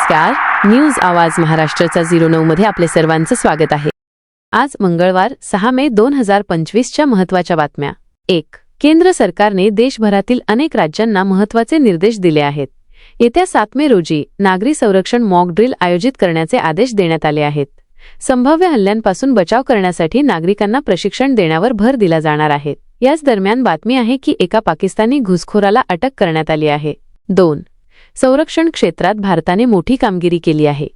नमस्कार. न्यूज आवाज महाराष्ट्राचा झिरो नऊ मध्ये आपले सर्वांचं स्वागत आहे. आज मंगळवार सहा मे दोन हजार पंचवीसच्या महत्त्वाच्या बातम्या. एक केंद्र सरकारने देशभरातील अनेक राज्यांना महत्त्वाचे निर्देश दिले आहेत. येत्या सात मे रोजी नागरी संरक्षण मॉक ड्रिल आयोजित करण्याचे आदेश देण्यात आले आहेत. संभाव्य हल्ल्यांपासून बचाव करण्यासाठी नागरिकांना प्रशिक्षण देण्यावर भर दिला जाणार आहे. याच दरम्यान बातमी आहे की एका पाकिस्तानी घुसखोराला अटक करण्यात आली आहे. दोन संरक्षण क्षेत्रात भारताने मोठी कामगिरी केली आहे.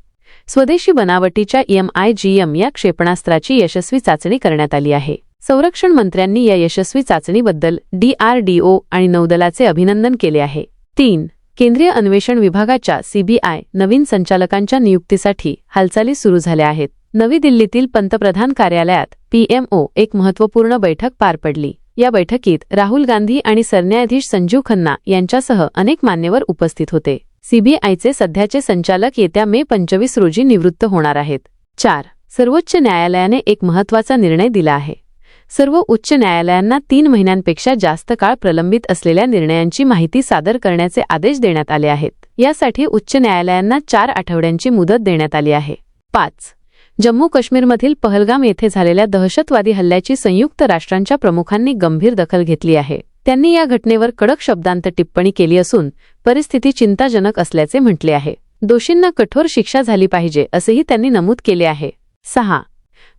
स्वदेशी बनावटीच्या एमआयजीएम या क्षेपणास्त्राची यशस्वी चाचणी करण्यात आली आहे. संरक्षण मंत्र्यांनी या यशस्वी चाचणीबद्दल डीआरडीओ आणि नौदलाचे अभिनंदन केले आहे. तीन केंद्रीय अन्वेषण विभागाच्या सीबीआय नवीन संचालकांच्या नियुक्तीसाठी हालचाली सुरू झाल्या आहेत. नवी दिल्लीतील पंतप्रधान कार्यालयात पीएमओ एक महत्त्वपूर्ण बैठक पार पडली. या बैठकीत राहुल गांधी आणि सरन्यायाधीश संजीव खन्ना यांच्यासह अनेक मान्यवर उपस्थित होते. सीबीआयचे सध्याचे संचालक येत्या मे पंचवीस रोजी निवृत्त होणार आहेत. चार. सर्वोच्च न्यायालयाने एक महत्त्वाचा निर्णय दिला आहे. सर्व उच्च न्यायालयांना तीन महिन्यांपेक्षा जास्त काळ प्रलंबित असलेल्या निर्णयांची माहिती सादर करण्याचे आदेश देण्यात आले आहेत. यासाठी उच्च न्यायालयांना चार आठवड्यांची मुदत देण्यात आली आहे. पाच. जम्मू काश्मीरमधील पहलगाम येथे झालेल्या दहशतवादी हल्ल्याची संयुक्त राष्ट्रांच्या प्रमुखांनी गंभीर दखल घेतली आहे. त्यांनी या घटनेवर कडक शब्दांत टिप्पणी केली असून परिस्थिती चिंताजनक असल्याचे म्हटले आहे. दोषींना कठोर शिक्षा झाली पाहिजे असेही त्यांनी नमूद केले आहे. सहा.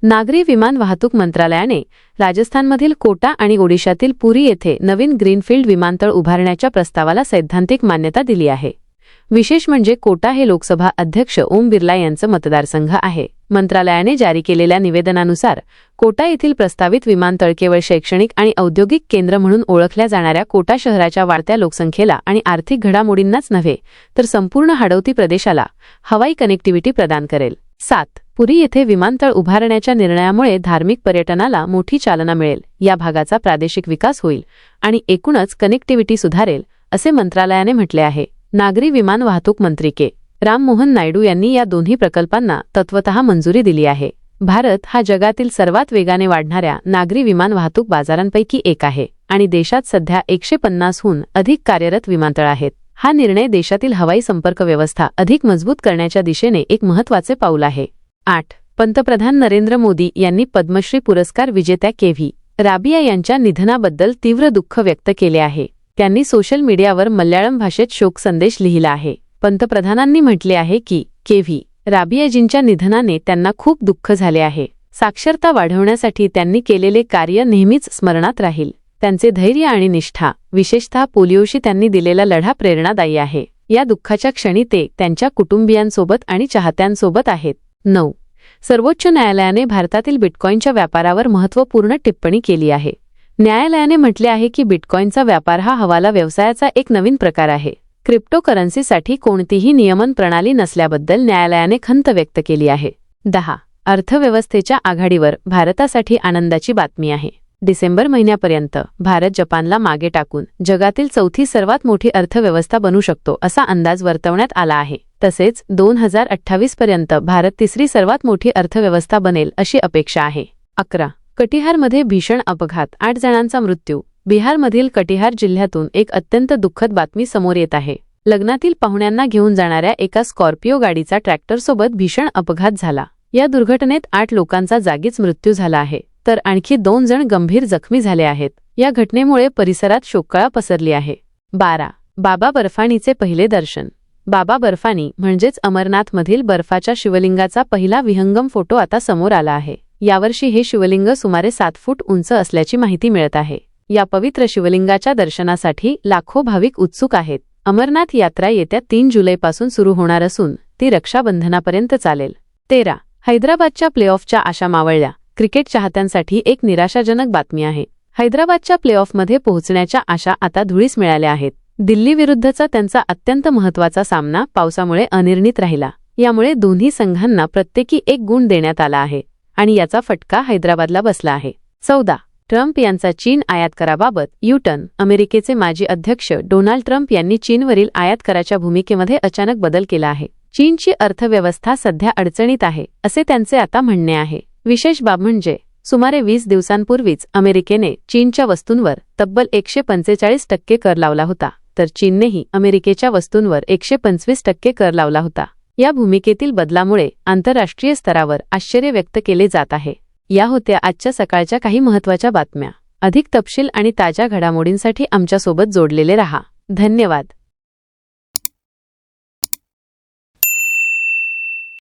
नागरी विमान वाहतूक मंत्रालयाने राजस्थानमधील कोटा आणि ओडिशातील पुरी येथे नवीन ग्रीनफील्ड विमानतळ उभारण्याच्या प्रस्तावाला सैद्धांतिक मान्यता दिली आहे. विशेष म्हणजे कोटा हे लोकसभा अध्यक्ष ओम बिर्ला यांचं मतदारसंघ आहे. मंत्रालयाने जारी केलेल्या निवेदनानुसार कोटा येथील प्रस्तावित विमानतळ केवळ शैक्षणिक आणि औद्योगिक केंद्र म्हणून ओळखल्या जाणाऱ्या कोटा शहराच्या वाढत्या लोकसंख्येला आणि आर्थिक घडामोडींनाच नव्हे तर संपूर्ण हाडवती प्रदेशाला हवाई कनेक्टिव्हिटी प्रदान करेल. सात पुरी येथे विमानतळ उभारण्याच्या निर्णयामुळे धार्मिक पर्यटनाला मोठी चालना मिळेल. या भागाचा प्रादेशिक विकास होईल आणि एकूणच कनेक्टिव्हिटी सुधारेल असे मंत्रालयाने म्हटले आहे. नागरी विमान वाहतूक मंत्री के. राममोहन नायडू यांनी या दोन्ही प्रकल्पांना तत्वतः मंजुरी दिली आहे. भारत हा जगातील सर्वात वेगाने वाढणाऱ्या नागरी विमान वाहतूक बाजारांपैकी एक आहे आणि देशात सध्या एकशे पन्नासहून अधिक कार्यरत विमानतळ आहेत. हा निर्णय देशातील हवाई संपर्क व्यवस्था अधिक मजबूत करण्याच्या दिशेने एक महत्त्वाचे पाऊल आहे. आठ. पंतप्रधान नरेंद्र मोदी यांनी पद्मश्री पुरस्कार विजेत्या केव्ही राबिया यांच्या निधनाबद्दल तीव्र दुःख व्यक्त केले आहे. त्यांनी सोशल मीडियावर मल्याळम भाषेत शोक संदेश लिहिला आहे. पंतप्रधानांनी म्हटले आहे की केव्ही राबियाजींच्या निधनाने त्यांना खूप दुःख झाले आहे. साक्षरता वाढवण्यासाठी त्यांनी केलेले कार्य नेहमीच स्मरणात राहील. त्यांचे धैर्य आणि निष्ठा विशेषतः पोलिओशी त्यांनी दिलेला लढा प्रेरणादायी आहे. या दुःखाच्या क्षणी ते त्यांच्या कुटुंबियांसोबत आणि चाहत्यांसोबत आहेत. नऊ. सर्वोच्च न्यायालयाने भारतातील बिटकॉईनच्या व्यापारावर महत्त्वपूर्ण टिप्पणी केली आहे. न्यायालयाने म्हटले आहे की बिटकॉईनचा व्यापार हा हवाला व्यवसायाचा एक नवीन प्रकार आहे. क्रिप्टोकरन्सीसाठी कोणतीही नियमन प्रणाली नसल्याबद्दल न्यायालयाने खंत व्यक्त केली आहे. दहा. अर्थव्यवस्थेच्या आघाडीवर भारतासाठी आनंदाची बातमी आहे. डिसेंबर महिन्यापर्यंत भारत जपानला मागे टाकून जगातील चौथी सर्वात मोठी अर्थव्यवस्था बनू शकतो असा अंदाज वर्तवण्यात आला आहे. तसेच दोन हजार अठ्ठावीस पर्यंत भारत तिसरी सर्वात मोठी अर्थव्यवस्था बनेल अशी अपेक्षा आहे. अकरा. कटिहारमध्ये भीषण अपघात आठ जणांचा मृत्यू. बिहारमधील कटिहार जिल्ह्यातून एक अत्यंत दुःखद बातमी समोर येत आहे. लग्नातील पाहुण्यांना घेऊन जाणाऱ्या एका स्कॉर्पिओ गाडीचा ट्रॅक्टरसोबत भीषण अपघात झाला. या दुर्घटनेत आठ लोकांचा जागीच मृत्यू झाला आहे तर आणखी दोन जण गंभीर जखमी झाले आहेत. या घटनेमुळे परिसरात शोककळा पसरली आहे. बारा. बाबा बर्फाणीचे पहिले दर्शन. बाबा बर्फानी म्हणजेच अमरनाथमधील बर्फाच्या शिवलिंगाचा पहिला विहंगम फोटो आता समोर आला आहे. यावर्षी हे शिवलिंग सुमारे सात फूट उंच असल्याची माहिती मिळत आहे. या पवित्र शिवलिंगाच्या दर्शनासाठी लाखो भाविक उत्सुक आहेत. अमरनाथ यात्रा येत्या तीन जुलैपासून सुरू होणार असून ती रक्षाबंधनापर्यंत चालेल. तेरा. हैदराबादच्या प्लेऑफच्या आशा मावळल्या. क्रिकेट चाहत्यांसाठी एक निराशाजनक बातमी आहे. हैदराबादच्या प्लेऑफमध्ये पोहोचण्याच्या आशा आता धुळीस मिळाल्या आहेत. दिल्ली विरुद्धचा त्यांचा अत्यंत महत्त्वाचा सामना पावसामुळे अनिर्णित राहिला. यामुळे दोन्ही संघांना प्रत्येकी एक गुण देण्यात आला आहे. आणि याचा फटका हैदराबादला बसला आहे. चौदा. ट्रम्प यांचा चीन आयात कराबाबत युटन अमेरिकेचे माजी अध्यक्ष डोनाल्ड ट्रम्प यांनी चीनवरील आयात कराच्या भूमिकेमध्ये अचानक बदल केला आहे. चीनची अर्थव्यवस्था सध्या अडचणीत आहे असे त्यांचे आता म्हणणे आहे. विशेष बाब म्हणजे सुमारे वीस दिवसांपूर्वीच अमेरिकेने चीनच्या वस्तूंवर तब्बल एकशे पंचेचाळीस टक्के कर लावला होता तर चीननेही अमेरिकेच्या वस्तूंवर एकशे पंचवीस टक्के कर लावला होता. या भूमिकेतील बदलामुळे आंतरराष्ट्रीय स्तरावर आश्चर्य व्यक्त केले जात आहे. या होत्या आजच्या सकाळच्या काही महत्त्वाच्या बातम्या. अधिक तपशील आणि ताज्या घडामोडींसाठी आमच्यासोबत जोडलेले रहा. धन्यवाद.